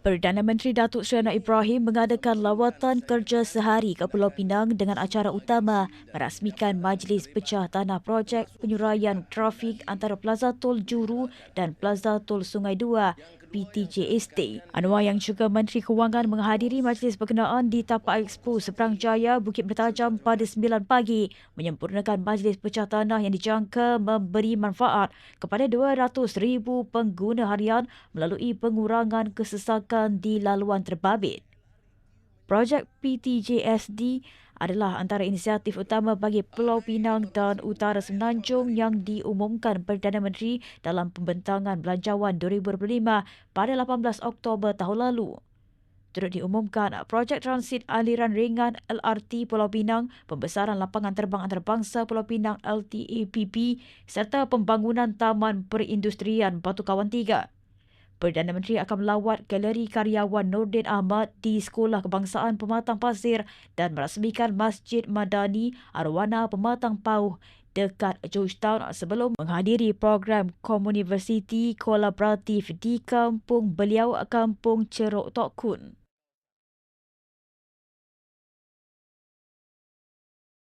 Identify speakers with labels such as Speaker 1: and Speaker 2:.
Speaker 1: Perdana Menteri Datuk Seri Anwar Ibrahim mengadakan lawatan kerja sehari ke Pulau Pinang dengan acara utama merasmikan Majlis Pecah Tanah Projek Penyuraian Trafik antara Plaza Tol Juru dan Plaza Tol Sungai Dua PTJST. Anwar yang juga Menteri Kewangan menghadiri majlis berkenaan di Tapak Expo Seberang Jaya Bukit Bertajam pada 9 pagi menyempurnakan majlis pecah tanah yang dijangka memberi manfaat kepada 200,000 pengguna harian melalui pengurangan kesesakan di laluan terbabit. Projek PTJSD adalah antara inisiatif utama bagi Pulau Pinang dan Utara Semenanjung yang diumumkan Perdana Menteri dalam pembentangan Belanjawan 2025 pada 18 Oktober tahun lalu. Turut diumumkan projek transit aliran ringan LRT Pulau Pinang, pembesaran lapangan terbang antarabangsa Pulau Pinang LTAPP serta pembangunan Taman Perindustrian Batu Kawan 3. Perdana Menteri akan melawat Galeri Karyawan Nordin Ahmad di Sekolah Kebangsaan Pematang Pasir dan merasmikan Masjid Madani Arwana Pematang Pauh dekat Georgetown sebelum menghadiri program Komuniversiti Kolaboratif di Kampung Beliau, Kampung Ceruk Tok Kun.